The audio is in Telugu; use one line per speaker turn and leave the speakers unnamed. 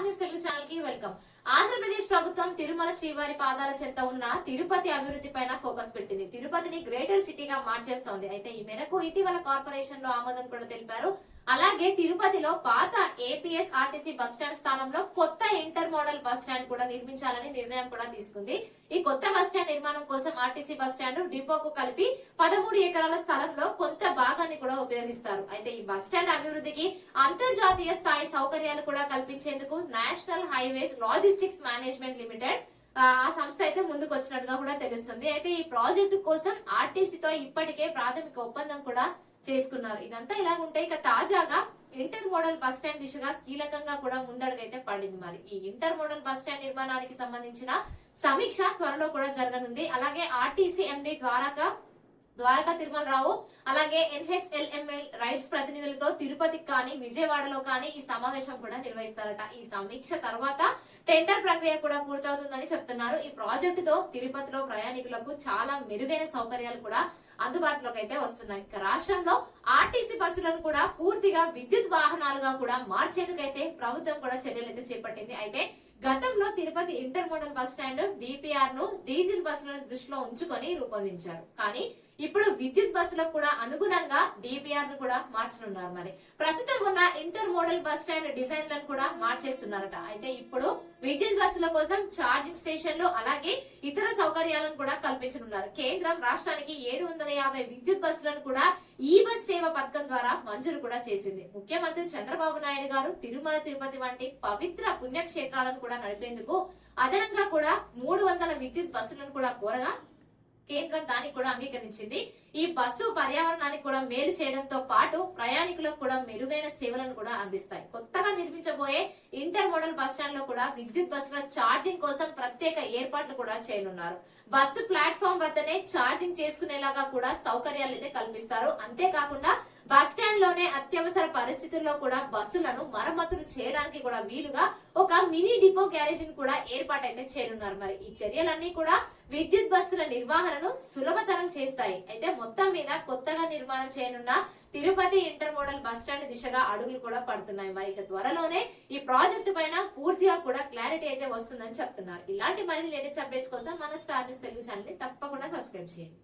స్టార్ న్యూస్ తెలుగు ఛానల్కి వెల్కమ్. ఆంధ్రప్రదేశ్ ప్రభుత్వం తిరుమల శ్రీవారి పాదాల చెంత ఉన్న తిరుపతి అభివృద్ధి పైన ఫోకస్ పెట్టింది. తిరుపతిని గ్రేటర్ సిటీగా మార్చేస్తోంది. అయితే ఈ మేరకు ఇటీవల కార్పొరేషన్లో ఆమోదం కూడా తెలిపారు. అలాగే తిరుపతిలో పాత ఏపీఎస్ ఆర్టీసీ బస్ స్టాండ్ స్థానంలో కొత్త ఇంటర్ మోడల్ బస్ స్టాండ్ కూడా నిర్మించాలని నిర్ణయం కూడా తీసుకుంది. ఈ కొత్త బస్ స్టాండ్ నిర్మాణం కోసం ఆర్టీసీ బస్ స్టాండ్ డిపోకు కలిపి పదమూడు ఎకరాల స్థలంలో కొంత భాగాన్ని కూడా ఉపయోగిస్తారు. అయితే ఈ బస్ స్టాండ్ అభివృద్ధికి అంతర్జాతీయ స్థాయి సౌకర్యాలు కూడా కల్పించేందుకు national highways logistics management limited ఆ సంస్థ అయితే ముందుకు వచ్చినట్టుగా కూడా తెలుస్తుంది. అయితే ఈ ప్రాజెక్టు కోసం ఆర్టీసీతో ఇప్పటికే ప్రాథమిక ఒప్పందం కూడా చేసుకున్నారు. ఇదంతా ఇలా ఉంటే ఇక తాజాగా ఇంటర్ మోడల్ బస్ స్టాండ్ దిశగా కీలకంగా కూడా ముందడుగైతే పడింది మరి. ఈ ఇంటర్ మోడల్ బస్ స్టాండ్ నిర్మాణానికి సంబంధించిన సమీక్ష త్వరలో కూడా జరగనుంది. అలాగే ఆర్టీసీ ఎండి ద్వారాగా ద్వారకా తిరుమలరావు అలాగే ఎన్హెచ్ఎల్ఎంఎల్ రైట్స్ ప్రతినిధులతో తిరుపతికి కానీ విజయవాడలో కానీ ఈ సమావేశం కూడా నిర్వహిస్తారట. ఈ సమీక్ష తర్వాత టెండర్ ప్రక్రియ కూడా పూర్తవుతుందని చెప్తున్నారు. ఈ ప్రాజెక్టుతో తిరుపతిలో ప్రయాణికులకు చాలా మెరుగైన సౌకర్యాలు కూడా అందుబాటులోకి అయితే వస్తున్నాయి. రాష్ట్రంలో ఆర్టీసీ బస్సులను కూడా పూర్తిగా విద్యుత్ వాహనాలుగా కూడా మార్చేందుకైతే ప్రభుత్వం కూడా చర్యలు అయితే చేపట్టింది. అయితే గతంలో తిరుపతి ఇంటర్మోడల్ బస్ స్టాండ్ డిపిఆర్ను డీజిల్ బస్సులను దృష్టిలో ఉంచుకొని రూపొందించారు. కానీ ఇప్పుడు విద్యుత్ బస్సులకు కూడా అనుగుణంగా డిపిఆర్ను కూడా మార్చనున్నారు మరి. ప్రస్తుతం ఉన్న ఇంటర్ మోడల్ బస్ స్టాండ్ డిజైన్లను కూడా మార్చేస్తున్నారట. అయితే ఇప్పుడు విద్యుత్ బస్సుల కోసం ఛార్జింగ్ స్టేషన్లు అలాగే ఇతర సౌకర్యాలను కూడా కల్పించనున్నారు. కేంద్రం రాష్ట్రానికి ఏడు వందల యాభై విద్యుత్ బస్సులను కూడా ఈ బస్ సేవ పథకం ద్వారా మంజూరు కూడా చేసింది. ముఖ్యమంత్రి చంద్రబాబు నాయుడు గారు తిరుమల తిరుపతి వంటి పవిత్ర పుణ్యక్షేత్రాలను కూడా నడిపేందుకు అదనంగా కూడా మూడు వందల విద్యుత్ బస్సులను కూడా కోరగా కేంద్రం దానికి కూడా అంగీకరించింది. ఈ బస్సు పర్యావరణానికి కూడా మేలు చేయడంతో పాటు ప్రయాణికులకు కూడా మెరుగైన సేవలను కూడా అందిస్తాయి. కొత్తగా నిర్మించబోయే ఇంటర్ మోడల్ బస్ స్టాండ్లో కూడా విద్యుత్ బస్సుల ఛార్జింగ్ కోసం ప్రత్యేక ఏర్పాట్లు కూడా చేయనున్నారు. బస్సు ప్లాట్ఫామ్ వద్దనే ఛార్జింగ్ చేసుకునేలాగా కూడా సౌకర్యాలు అయితే కల్పిస్తారు. అంతేకాకుండా స్టాండ్లోనే అత్యవసర పరిస్థితుల్లో కూడా బస్సులను మరమ్మతులు చేయడానికి కూడా వీలుగా ఒక మినీ డిపో గ్యారేజ్ కూడా ఏర్పాటైతే చేయనున్నారు. మరి ఈ చర్యలన్నీ కూడా విద్యుత్ బస్సుల నిర్వహణను సులభతరం చేస్తాయి. అయితే మొత్తం మీద కొత్తగా నిర్మాణం చేయనున్న Tirupati inter modal bus stand దిశగా అడుగులు కూడా పడుతున్నాయి. మరి ఇక త్వరలోనే ఈ ప్రాజెక్టు పైన పూర్తిగా కూడా క్లారిటీ అయితే వస్తుందని చెప్తున్నారు. ఇలాంటి మరిన్ని లేటెస్ట్ అప్డేట్స్ కోసం మన స్టార్ న్యూస్ తెలుగు ఛానల్ తప్పకుండా సబ్స్క్రైబ్ చేయండి.